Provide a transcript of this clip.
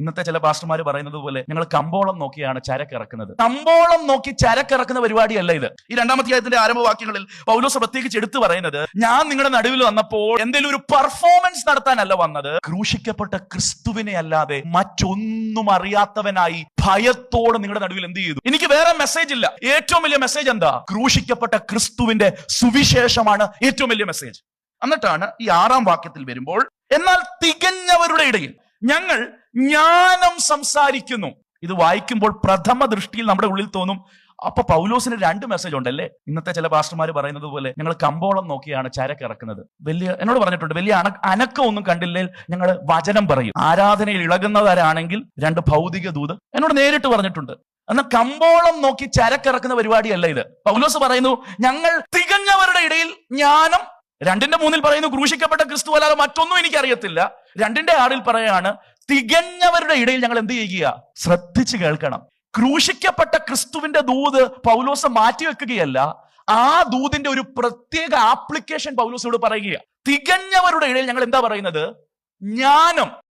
ഇന്നത്തെ ചില പാസ്റ്റർമാർ പറയുന്നത് പോലെ ഞങ്ങൾ കമ്പോളം നോക്കിയാണ് ചരക്കിറക്കുന്നത്. കമ്പോളം നോക്കി ചരക്കിറക്കുന്ന പരിപാടിയല്ല ഇത്. ഈ രണ്ടാമത്തെ അധ്യായത്തിന്റെ ആരംഭവാക്യങ്ങളിൽ പൗലോസ് പ്രത്യേകിച്ച് എടുത്തു പറയുന്നത് ഞാൻ നിങ്ങളുടെ നടുവിൽ വന്നപ്പോൾ എന്തെങ്കിലും ഒരു പെർഫോമൻസ് നടത്താനല്ല വന്നത്. ക്രൂശിക്കപ്പെട്ട ക്രിസ്തുവിനെ അല്ലാതെ മറ്റൊന്നും അറിയാത്തവനായി ഭയത്തോടെ നിങ്ങളുടെ നടുവിൽ എന്ത് ചെയ്തു? എനിക്ക് വേറെ മെസ്സേജ് ഇല്ല. ഏറ്റവും വലിയ മെസ്സേജ് എന്താ? ക്രൂശിക്കപ്പെട്ട ക്രിസ്തുവിന്റെ സുവിശേഷമാണ് ഏറ്റവും വലിയ മെസ്സേജ് എന്നിട്ടാണ് ഈ ആറാം വാക്യത്തിൽ വരുമ്പോൾ എന്നാൽ തികഞ്ഞവരുടെ ഇടയിൽ ഞങ്ങൾ ജ്ഞാനം സംസാരിക്കുന്നു. ഇത് വായിക്കുമ്പോൾ പ്രഥമ ദൃഷ്ടിയിൽ നമ്മുടെ ഉള്ളിൽ തോന്നും അപ്പൊ പൗലോസിന് രണ്ട് മെസ്സേജ് ഉണ്ടല്ലേ? ഇന്നത്തെ ചില പാസ്റ്റർമാർ പറയുന്നത് പോലെ ഞങ്ങൾ കമ്പോളം നോക്കിയാണ് ചരക്ക് ഇറക്കുന്നത്. വലിയ എന്നോട് പറഞ്ഞിട്ടുണ്ട് വലിയ അണ അനക്കം ഒന്നും കണ്ടില്ലേ ഞങ്ങൾ വചനം പറയും. ആരാധനയിൽ ഇളകുന്നവരാണെങ്കിൽ രണ്ട് ഭൗതിക ദൂത്. എന്നോട് നേരിട്ട് പറഞ്ഞിട്ടുണ്ട്. എന്നാൽ കമ്പോളം നോക്കി ചരക്കിറക്കുന്ന പരിപാടിയല്ല ഇത്. പൗലോസ് പറയുന്നു ഞങ്ങൾ തികഞ്ഞവരുടെ ഇടയിൽ ജ്ഞാനം രണ്ടിന്റെ മൂന്നിൽ പറയുന്നു ക്രൂശിക്കപ്പെട്ട ക്രിസ്തു അല്ലാതെ മറ്റൊന്നും എനിക്കറിയത്തില്ല. രണ്ടിന്റെ ആറിൽ പറയാണ് തികഞ്ഞവരുടെ ഇടയിൽ ഞങ്ങൾ എന്ത് ചെയ്യുക? ശ്രദ്ധിച്ച് കേൾക്കണം. ക്രൂശിക്കപ്പെട്ട ക്രിസ്തുവിന്റെ ദൂത് പൗലോസ് മാറ്റിവെക്കുകയല്ല ആ ദൂതിന്റെ ഒരു പ്രത്യേക ആപ്ലിക്കേഷൻ പൗലോസിനോട് പറയുക തികഞ്ഞവരുടെ ഇടയിൽ ഞങ്ങൾ എന്താ പറയുന്നത്? ജ്ഞാനം.